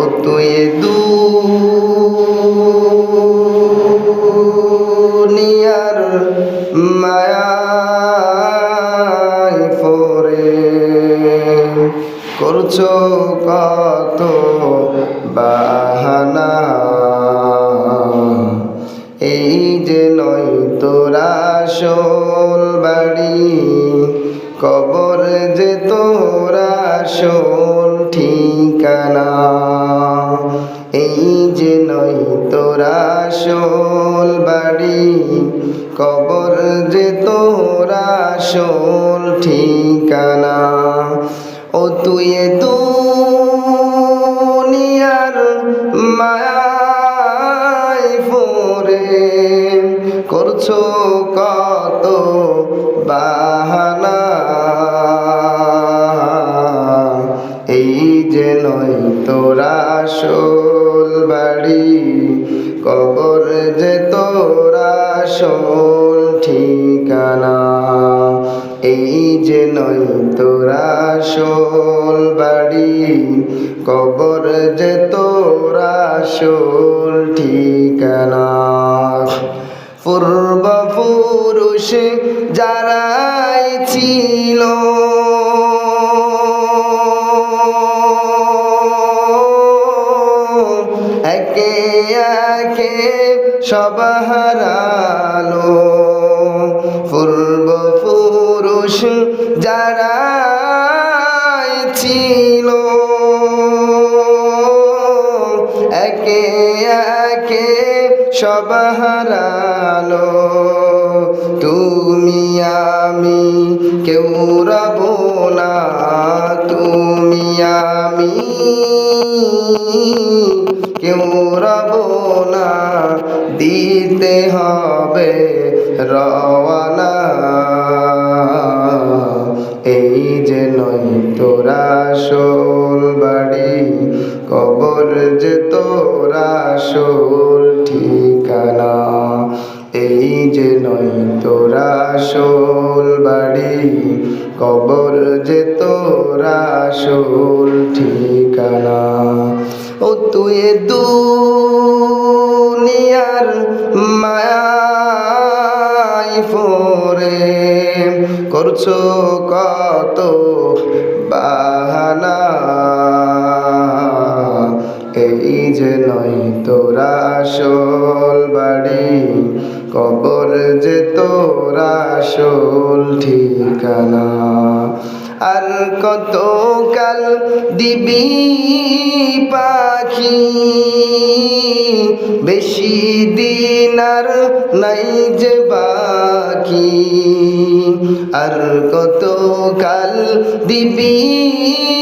ও তুই দুনিয়ার মায়ায় পরে করছ কত বাহানা? এই যে নয় তোরা শোল বাড়ি, কবর যে তোরা শোল ঠিকানা। এই যে নয় তোরা শোল বাড়ি, কবর যে তোরা শোল ঠিকানা। ও তুই দুনিয়ার মায়ায় পরে করছ কত বাহানা বাড়ি, কবর যে তোরা শোল ঠিকানা। এই যে নয় তোরা বাড়ি, কবর যে তোরা শোল ঠিকানা। পূর্ব পুরুষ যারাই হারালো পূর্ব পুরুষ যারা ছিল, একে একে সব তুমি আমি, কেউ রব না, তুমি আমি। কেউ না দিতে হবে রওয়ানা। এই যে নয় তোরা শোল বাড়ি, কবর যে তোরা শোল ঠিকানা। এই যে নয় তোরা শোল বাড়ি, কবর যে তোরা শোল ঠিকানা। ও তুই দুনিয়ার মায়াই ফোরে করছ কত বাহানা? এই যে নয় তোরা শোল বাড়ি। কবর যে তোরা শোল ঠিকানা। আর কত কাল দিবি পাখি? বেশি দিন আর নাই যে বাকি। আর কত কাল দিবি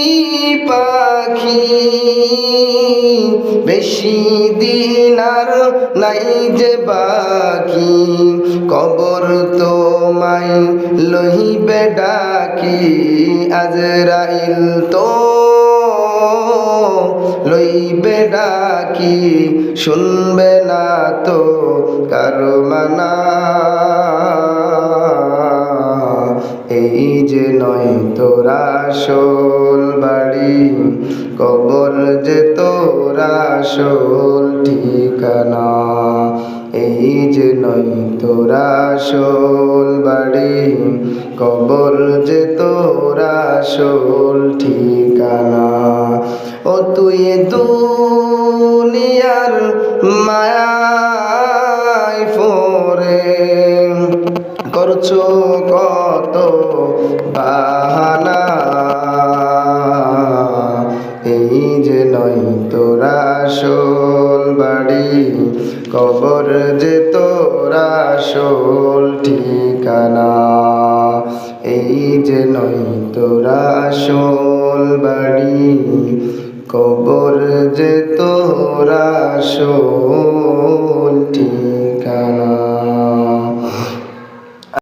বেশি দিন আর নাই যে বাকি, কবর তোমায় লহিবে ডাকি, আজরাইল তো লইবে ডাকি, শুনবে না তো কারও মানা। এই যে নয় তোরা বাড়ি কবর যে তোরা শোল ঠিকানা, এই যে নয় তোরা শোল বাড়ি, কবর যে তোরা শোল ঠিকানা। ও তুই দুনিয়ার মায়ায় পরে করছ কবর যে তোরা শোল ঠিকানা, এই যে নই তোরা শোল বাড়ি, কবর যে তোরা শোল ঠিকানা।